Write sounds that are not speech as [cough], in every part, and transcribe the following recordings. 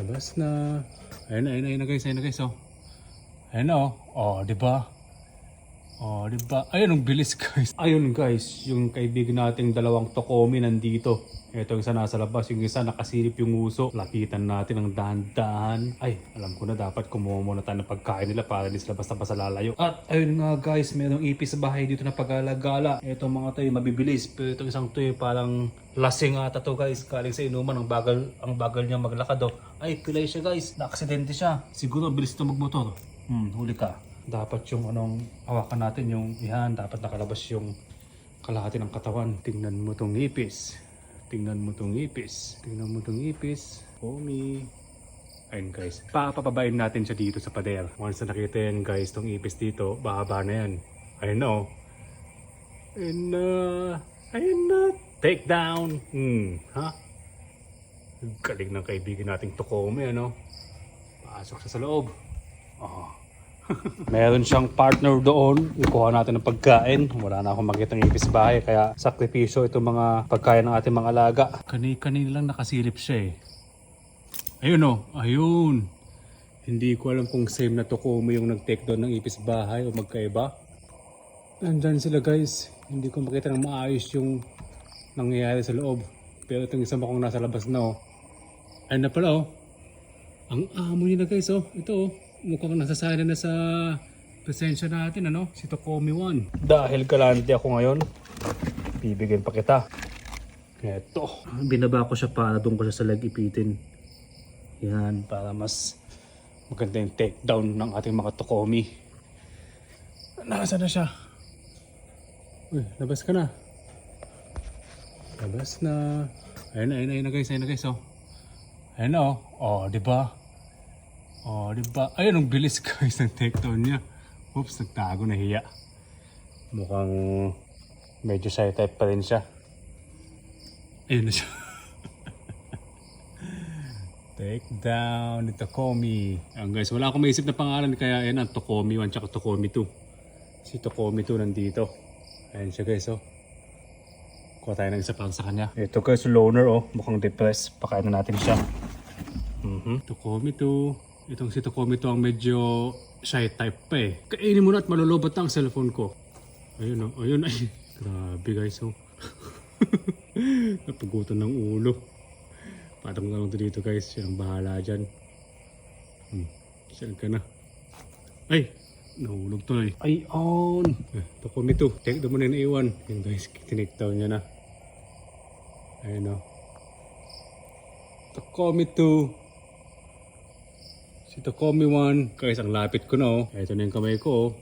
Labas na. Ayun na, ayun na, ayun na guys, ayun na guys, oh. Ayun na, oh. Oh, di ba? Oh, di ba? Ayun, ang bilis [laughs] guys. Ayun guys, yung kaibigan nating dalawang tokomi nandito. Ito yung isa nasa labas, yung isa nakasilip yung uso. Lapitan natin ng dahan-dahan. Ay, alam ko na dapat kumuha muna tayo ng pagkain nila para hindi sila basta-basta lalayo. At ayun nga guys, mayroong ipis sa bahay dito na pag-alagala. Ito mga yung mabibilis. Pero itong isang yung parang lasing ata to guys. Kaling sa inuman, ang bagal, ang bagal niya maglakad oh. Ay, pilay siya guys. Na-aksidente siya. Siguro bilis ito magmotor. Hmm, huli ka. Dapat yung anong hawakan natin yung yan. Dapat nakalabas yung kalahati ng katawan. Tingnan mo tong ipis. Tingnan mo tong ipis. Tingnan mo tong ipis. Homie. Ayun guys. Papapabain natin siya dito sa pader. Once na nakita yan guys, tong ipis dito, bahaba na yan. Ayun na oh. Ayun na. Ayun na. Take down. Hmm. Ha? Galing ng kaibigan nating Tokome, ano? Pasok siya sa loob. Oh. [laughs] Meron siyang partner doon. Ikuha natin ng pagkain. Wala na akong makita ng ipis bahay. Kaya sakripisyo itong mga pagkain ng ating mga alaga. Kani-kanina lang nakasilip siya eh. Ayun oh. Ayun. Hindi ko alam kung same na Tokome yung nag-take down ng ipis bahay o magkaiba. Nandyan sila guys. Hindi ko makita ng maayos yung nangyayari sa loob. Pero itong isa mukhang nasa labas na oh. Ayun na pala oh. Ang amo niya na guys oh. Ito oh. Mukhang nasasana na sa presensya natin ano. Si Tokomi 1. Dahil galante ako ngayon, bibigyan pa kita. Eto. Binaba ko siya para doon ko siya sa leg ipitin. Yan, para mas maganda yung takedown ng ating mga Tokomi. Nasaan na siya? Uy, labas ka na. Labas na. Ayun na, ayun na, ayun na guys, ayun na guys oh. Ayun na oh. Oh, di ba? Oh, di ba? Ayun, ang bilis [laughs] guys ng takedown niya. Oops, nagtago na hiya. Mukhang medyo shy type pa rin siya. Ayun na siya. [laughs] Take down ni Tokomi. Ayun guys, wala akong maisip na pangalan kaya yan ang Tokomi 1 tsaka Tokomi 2. Si Tokomi 2 nandito. Ayun siya guys oh. Kuha tayo ng isa para sa kanya. Ito guys, loner oh. Mukhang depressed. Pakain na natin siya. Mhm. Tokomi 2. Itong si Tokomi 2 ang medyo shy type pa eh. Kainin mo na at malulobot ang cellphone ko. Ayun oh. Ayun ay. [laughs] Grabe guys oh. [laughs] Napagutan ng ulo. Patong na lang to dito guys. Siya ang bahala dyan. Hmm. Saan ka na? Ay! Nahulog eh. Ay, on! Eh, Tokomi 2. Take down mo na iwan. Yun guys, tinake niya na. Ayun o. Tokomi 2. Si Tokomi 1. Guys, ang lapit ko na oh. Ito na yung kamay ko oh.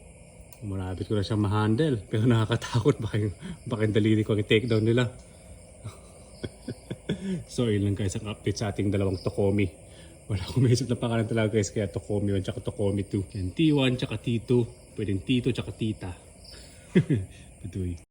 Malapit ko na siyang ma-handle. Pero nakakatakot. Baka yung, baka yung daliri ko ang take down nila. [laughs] so, yun lang guys ang update sa ating dalawang Tokomi. Wala akong maisip na pangalan talaga guys. Kaya Tokomi 1 tsaka Tokomi 2. Yan, T1 tsaka T2. Pwedeng T2 tsaka Tita. [laughs] Patuloy.